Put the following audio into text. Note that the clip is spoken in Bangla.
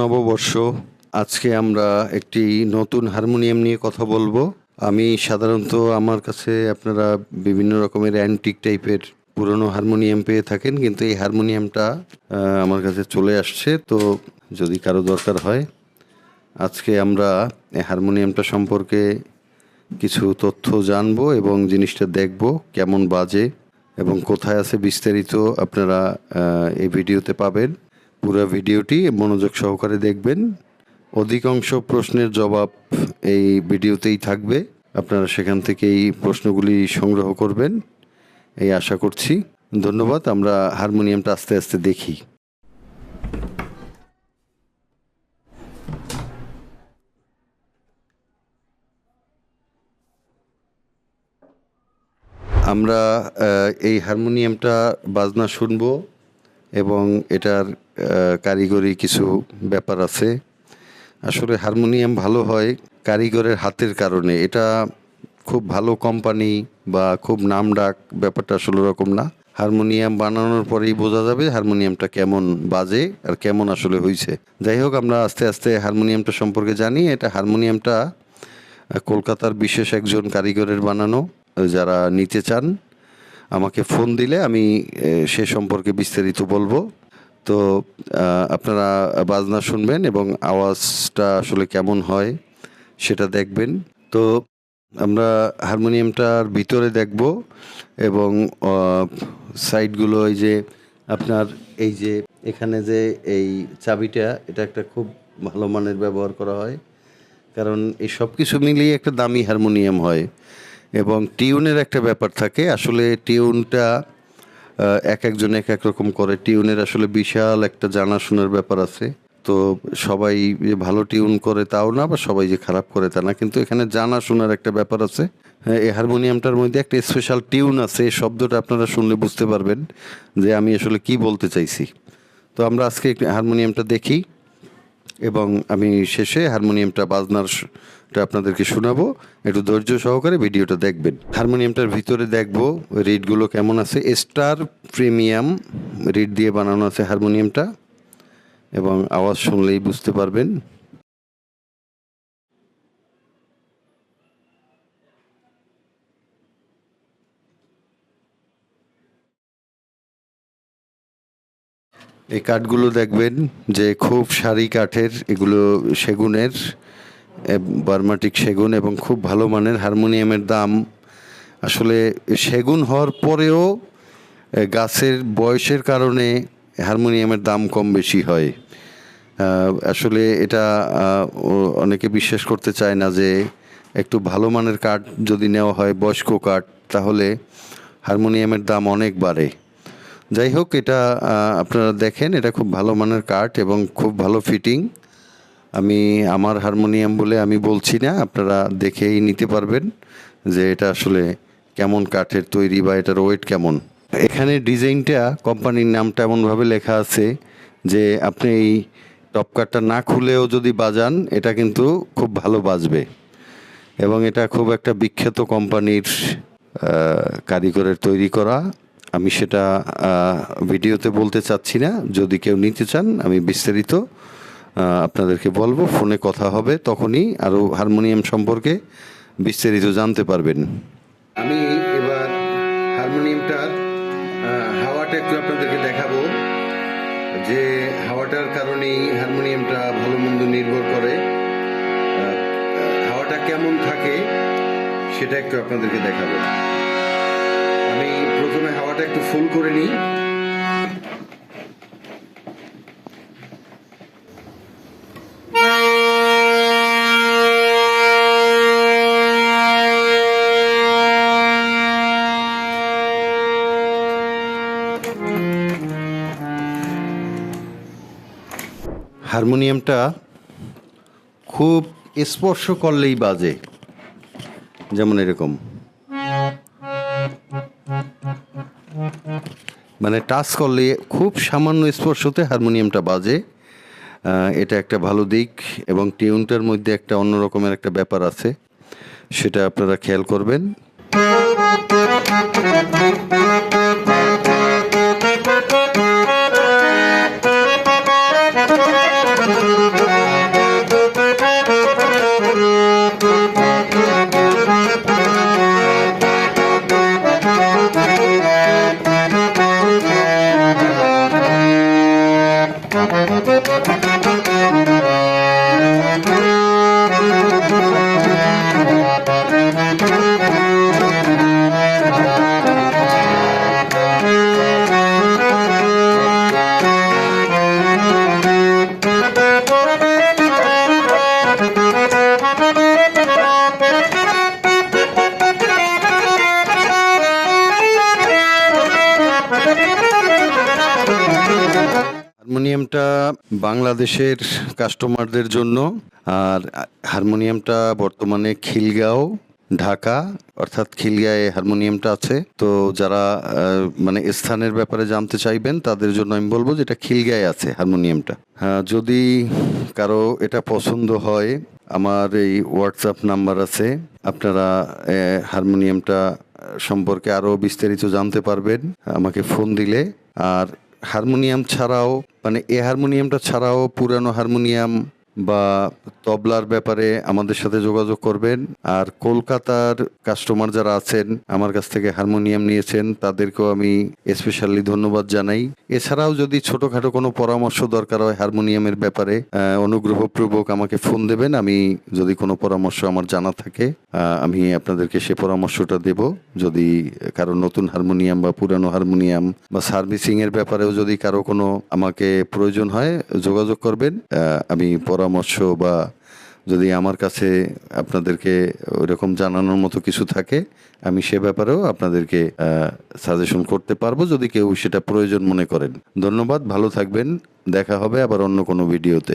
নববর্ষ। আজকে আমরা একটি নতুন হারমোনিয়াম নিয়ে কথা বলব। আমি সাধারণত আমার কাছে আপনারা বিভিন্ন রকমের অ্যান্টিক টাইপের পুরনো হারমোনিয়াম পেয়ে থাকেন, কিন্তু এই হারমোনিয়ামটা আমার কাছে চলে আসছে। তো যদি কারও দরকার হয়, আজকে আমরা এই হারমোনিয়ামটা সম্পর্কে কিছু তথ্য জানব এবং জিনিসটা দেখব, কেমন বাজে এবং কোথায় আছে বিস্তারিত আপনারা এই ভিডিওতে পাবেন। পুরো ভিডিওটি মনোযোগ সহকারে দেখবেন। অধিকাংশ প্রশ্নের জবাব এই ভিডিওতেই থাকবে। আপনারা সেখান থেকে এই প্রশ্নগুলি সংগ্রহ করবেন। এই আশা করছি। ধন্যবাদ, আমরা হারমোনিয়ামটা আস্তে আস্তে দেখি। আমরা এই হারমোনিয়ামটা বাজনা শুনব। এবং এটার কারিগরি কিছু ব্যাপার আছে। আসলে হারমোনিয়াম ভালো হয় কারিগরের হাতের কারণে। এটা খুব ভালো কোম্পানি বা খুব নামডাক ব্যাপারটা আসলে ওরকম না। হারমোনিয়াম বানানোর পরেই বোঝা যাবে হারমোনিয়ামটা কেমন বাজে আর কেমন আসলে হয়েছে যাই হোক, আমরা আস্তে আস্তে হারমোনিয়ামটা সম্পর্কে জানি। এটা হারমোনিয়ামটা কলকাতার বিশেষ একজন কারিগরের বানানো, যারা নিতে চান। আমাকে ফোন দিলে আমি সে সম্পর্কে বিস্তারিত বলব। তো আপনারা বাজনা শুনবেন এবং আওয়াজটা আসলে কেমন হয় সেটা দেখবেন। তো, আমরা হারমোনিয়ামটার ভিতরে দেখব এবং সাইডগুলো এই যে আপনার এই যে এখানে যে এই চাবিটা, এটা একটা খুব ভালো মানের ব্যবহার করা হয়। কারণ এই সব কিছু মিলিয়ে একটা দামি হারমোনিয়াম হয়। এবং টিউনের একটা ব্যাপার থাকে। আসলে টিউনটা এক একজন এক এক রকম করে। টিউনের আসলে বিশাল একটা জানাশোনার ব্যাপার আছে। তো সবাই ভালো টিউন করে তাও না বা সবাই যে খারাপ করে তা না। কিন্তু এখানে জানাশোনার একটা ব্যাপার আছে। হ্যাঁ, এই হারমোনিয়ামটার মধ্যে একটা স্পেশাল টিউন আছে। এই শব্দটা আপনারা শুনলে বুঝতে পারবেন যে আমি আসলে কি বলতে চাইছি। তো আমরা আজকে হারমোনিয়ামটা দেখি এবং আমি শেষে হারমোনিয়ামটা বাজনার আপনাদেরকে শোনাবো। একটু ধৈর্য সহকারে ভিডিওটা দেখবেন। হারমোনিয়ামটার ভিতরে দেখব রিডগুলো কেমন আছে। স্টার প্রিমিয়াম রিড দিয়ে বানানো আছে হারমোনিয়ামটা। এবং আওয়াজ শুনলেই বুঝতে পারবেন। এই কাঠগুলো দেখবেন যে খুব সারি কাঠের, এগুলো সেগুনের বার্মাটিক সেগুন এবং খুব ভালো মানের হারমোনিয়ামের দাম। আসলে সেগুন হওয়ার পরেও গাছের বয়সের কারণে হারমোনিয়ামের দাম কম বেশি হয়। আসলে এটা অনেকে বিশ্বাস করতে চায় না যে একটু ভালো মানের কাঠ যদি নেওয়া হয়, বয়স্ক কাঠ, তাহলে হারমোনিয়ামের দাম অনেক বাড়ে। যাই হোক, এটা আপনারা দেখেন, এটা খুব ভালো মানের কাঠ এবং খুব ভালো ফিটিং। আমি আমার হারমোনিয়াম বলে আমি বলছি না, আপনারা দেখেই নিতে পারবেন যে এটা আসলে কেমন কাঠের তৈরি বা এটার ওয়েট কেমন। এখানে ডিজাইনটা, কোম্পানির নামটা এমনভাবে লেখা আছে যে আপনি এই টপ কাটটা না খুলেও যদি বাজান, এটা কিন্তু খুব ভালো বাজবে। এবং এটা খুব একটা বিখ্যাত কোম্পানির কারিগরের তৈরি করা। আমি সেটা ভিডিওতে বলতে চাচ্ছি না, যদি কেউ নিতে চান, আমি বিস্তারিত আপনাদেরকে বলব, ফোনে কথা হবে, তখনই আরও হারমোনিয়াম সম্পর্কে বিস্তারিত জানতে পারবেন। আমি এবার হারমোনিয়ামটার হাওয়াটা একটু আপনাদেরকে দেখাবো, যে হাওয়াটার কারণেই হারমোনিয়ামটা ভালো মন্দ নির্ভর করে হাওয়াটা কেমন থাকে সেটা একটু আপনাদেরকে দেখাবো। আমি প্রথমে হাওয়াটা একটু ফুল করে নিই। হারমোনিয়ামটা খুব স্পর্শ করলেই বাজে। যেমন এরকম। মানে টাচ করলে খুব সামান্য স্পর্শতে হারমোনিয়ামটা বাজে। এটা একটা ভালো দিক এবং টিউনটার মধ্যে একটা অন্য রকমের একটা ব্যাপার আছে। সেটা আপনারা খেয়াল করবেন। হারমোনিয়ামটা বাংলাদেশের কাস্টমারদের জন্য আর হারমোনিয়ামটা বর্তমানে খিলগাঁও ঢাকা, অর্থাৎ খিলগাঁয়ে হারমোনিয়ামটা আছে। তো যারা মানে স্থানের ব্যাপারে জানতে চাইবেন, তাদের জন্য আমি বলব যে এটা খিলগাঁয়ে আছে হারমোনিয়ামটা। হ্যাঁ যদি কারও এটা পছন্দ হয়, আমার এই হোয়াটসঅ্যাপ নাম্বার আছে। আপনারা হারমোনিয়ামটা সম্পর্কে আরও বিস্তারিত জানতে পারবেন। আমাকে ফোন দিলে। আর হারমোনিয়াম ছাড়াও মানে এ হারমোনিয়ামটা ছাড়াও পুরানো হারমোনিয়াম বা তবলার ব্যাপারে আমাদের সাথে যোগাযোগ করবেন। আর কলকাতার কাস্টমার যারা আছেন, আমার কাছ থেকে হারমোনিয়াম নিয়েছেন, তাদেরকেও আমি স্পেশালি ধন্যবাদ জানাই। এছাড়াও যদি ছোটখাটো কোনো পরামর্শ দরকার হয় হারমোনিয়ামের ব্যাপারে অনুগ্রহপূর্বক আমাকে ফোন দেবেন। আমি যদি কোনো পরামর্শ আমার জানা থাকে আমি আপনাদেরকে সে পরামর্শটা দেব। যদি কারও নতুন হারমোনিয়াম বা পুরানো হারমোনিয়াম বা সার্ভিসিংয়ের ব্যাপারেও যদি কারও কোনো আমাকে প্রয়োজন হয়, যোগাযোগ করবেন। আমি পরামর্শ বা যদি আমার কাছে আপনাদেরকে ওইরকম জানানোর মতো কিছু থাকে, আমি সে ব্যাপারেও আপনাদেরকে সাজেশন করতে পারব যদি কেউ সেটা প্রয়োজন মনে করেন। ধন্যবাদ, ভালো থাকবেন, দেখা হবে আবার অন্য কোনো ভিডিওতে।